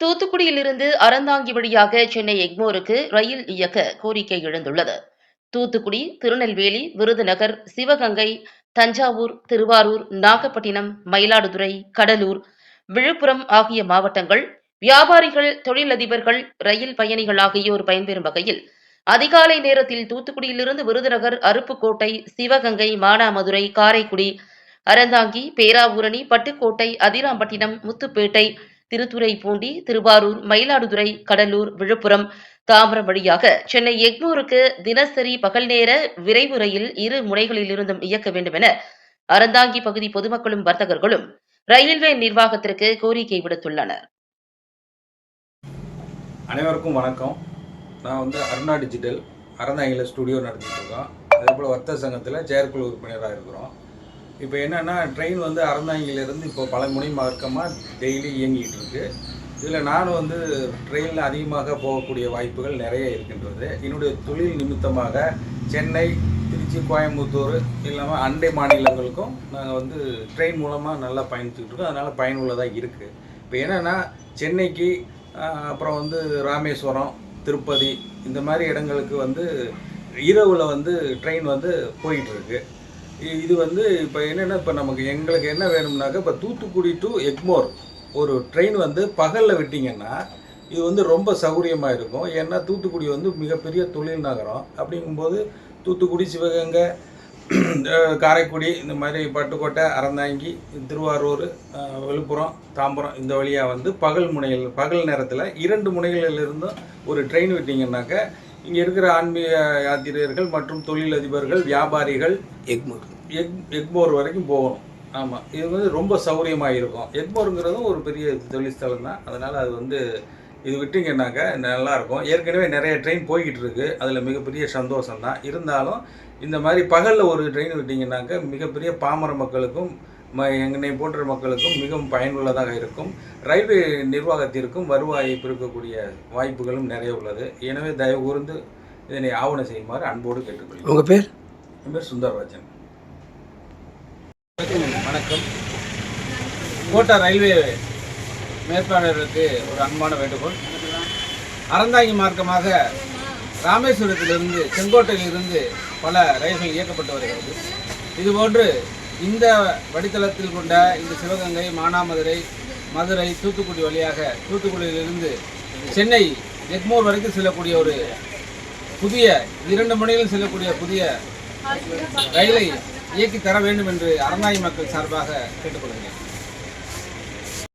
தூத்துக்குடியிலிருந்து அறந்தாங்கி வழியாக சென்னை எக்மோருக்கு ரயில் இயக்க கோரிக்கை எழுந்துள்ளது. தூத்துக்குடி திருநெல்வேலி விருதுநகர் சிவகங்கை தஞ்சாவூர் திருவாரூர் நாகப்பட்டினம் மயிலாடுதுறை கடலூர் விழுப்புரம் ஆகிய மாவட்டங்கள் வியாபாரிகள் தொழிலதிபர்கள் ரயில் பயணிகள் ஆகியோர் பயன்பெறும் வகையில் அதிகாலை நேரத்தில் தூத்துக்குடியிலிருந்து விருதுநகர் அருப்புக்கோட்டை சிவகங்கை மானாமதுரை காரைக்குடி அறந்தாங்கி பேராவூரணி பட்டுக்கோட்டை அதிராம்பட்டினம் முத்துப்பேட்டை திருத்துறைப்பூண்டி திருவாரூர் மயிலாடுதுறை கடலூர் விழுப்புரம் தாம்பரம் வழியாக சென்னை எக்மூருக்கு தினசரி பகல் நேர விரைவு ரயில் இரு முனைகளிலிருந்தும் இயக்க வேண்டும் என அறந்தாங்கி பகுதி பொதுமக்களும் வர்த்தகர்களும் ரயில்வே நிர்வாகத்திற்கு கோரிக்கை விடுத்துள்ளனர். அனைவருக்கும் வணக்கம். நான் வந்து அருணா டிஜிட்டல் அறந்தாங்கில ஸ்டுடியோ நடத்திட்டு இருக்கோம். அதே போல் வர்த்தக சங்கத்தில் செயற்குழு உறுப்பினராக இருக்கிறோம். இப்போ என்னென்னா ட்ரெயின் வந்து அறந்தாங்கிலேருந்து இப்போ பல முனை மார்க்கமாக டெய்லி இயங்கிட்டு இருக்கு இதில் நானும் வந்து ட்ரெயினில் அதிகமாக போகக்கூடிய வாய்ப்புகள் நிறைய இருக்கின்றது. என்னுடைய தொழில் நிமித்தமாக சென்னை திருச்சி கோயம்புத்தூர் இல்லாமல் அண்டை மாநிலங்களுக்கும் நாங்கள் வந்து ட்ரெயின் மூலமாக நல்லா பயணிச்சுக்கிட்டு இருக்கோம் அதனால் பயனுள்ளதாக இருக்குது இப்போ என்னென்னா சென்னைக்கு அப்புறம் வந்து ராமேஸ்வரம் திருப்பதி இந்த மாதிரி இடங்களுக்கு வந்து இரவில் வந்து ட்ரெயின் வந்து போயிட்டுருக்கு. இது வந்து இப்போ என்னென்னா இப்போ நமக்கு எங்களுக்கு என்ன வேணும்னாக்கா இப்போ தூத்துக்குடி டு எக்மோர் ஒரு ட்ரெயின் வந்து பகலில் விட்டிங்கன்னா இது வந்து ரொம்ப சௌகரியமாக இருக்கும். ஏன்னா தூத்துக்குடி வந்து மிகப்பெரிய தொழில் நகரம். அப்படிங்கும்போது தூத்துக்குடி சிவகங்கை காரைக்குடி இந்த மாதிரி பட்டுக்கோட்டை அறந்தாங்கி திருவாரூர் விழுப்புரம் தாம்பரம் இந்த வழியாக வந்து பகல் முனைகள் பகல் நேரத்தில் இரண்டு முனைகளிலிருந்தும் ஒரு ட்ரெயின் விட்டிங்கன்னாக்க இங்கே இருக்கிற ஆன்மீக யாத்திரையர்கள் மற்றும் தொழிலதிபர்கள் வியாபாரிகள் எக்மோர். எக் எக்மோர் வரைக்கும் போகணும். ஆமாம் இது வந்து ரொம்ப சௌகரியமாக இருக்கும் எக்மோருங்கிறதும் ஒரு பெரிய தொழில் ஸ்தலம் தான் அதனால் அது வந்து இது விட்டீங்கன்னாக்கா நல்லா இருக்கும் ஏற்கனவே நிறைய ட்ரெயின் போய்கிட்டு இருக்கு அதில் மிகப்பெரிய சந்தோஷம் தான் இருந்தாலும் இந்த மாதிரி பகலில் ஒரு ட்ரெயின் விட்டீங்கன்னாக்கா மிகப்பெரிய பாமர மக்களுக்கும் ம எங்கனை போன்ற மக்களுக்கும் மிகவும் பயனுள்ளதாக இருக்கும். ரயில்வே நிர்வாகத்திற்கும் வருவாயை பெருக்கக்கூடிய வாய்ப்புகளும் நிறைய உள்ளது. எனவே தயவு கூர்ந்து இதனை ஆவணம் செய்யுமாறு அன்போடு கேட்டுக்கொள்கிறேன். உங்கள் பேர்? என் பேர் சுந்தரராஜன். வணக்கம். கோட்டா ரயில்வே மேற்பாளர்களுக்கு ஒரு அன்பான வேண்டுகோள். அறந்தாங்கி மார்க்கமாக ராமேஸ்வரத்திலிருந்து செங்கோட்டையிலிருந்து பல ரயில்கள் இயக்கப்பட்டு வருகிறது. இதுபோன்று இந்த வடித்தளத்தில் கொண்ட இந்த சிவகங்கை மானாமதுரை மதுரை தூத்துக்குடி வழியாக தூத்துக்குடியிலிருந்து சென்னை எக்மோர் வரைக்கும் செல்லக்கூடிய ஒரு புதிய இரண்டு மணியிலும் செல்லக்கூடிய புதிய ரயிலை இயக்கி தர வேண்டும் என்று அறநாய் மக்கள் சார்பாக கேட்டுக்கொள்கிறேன்.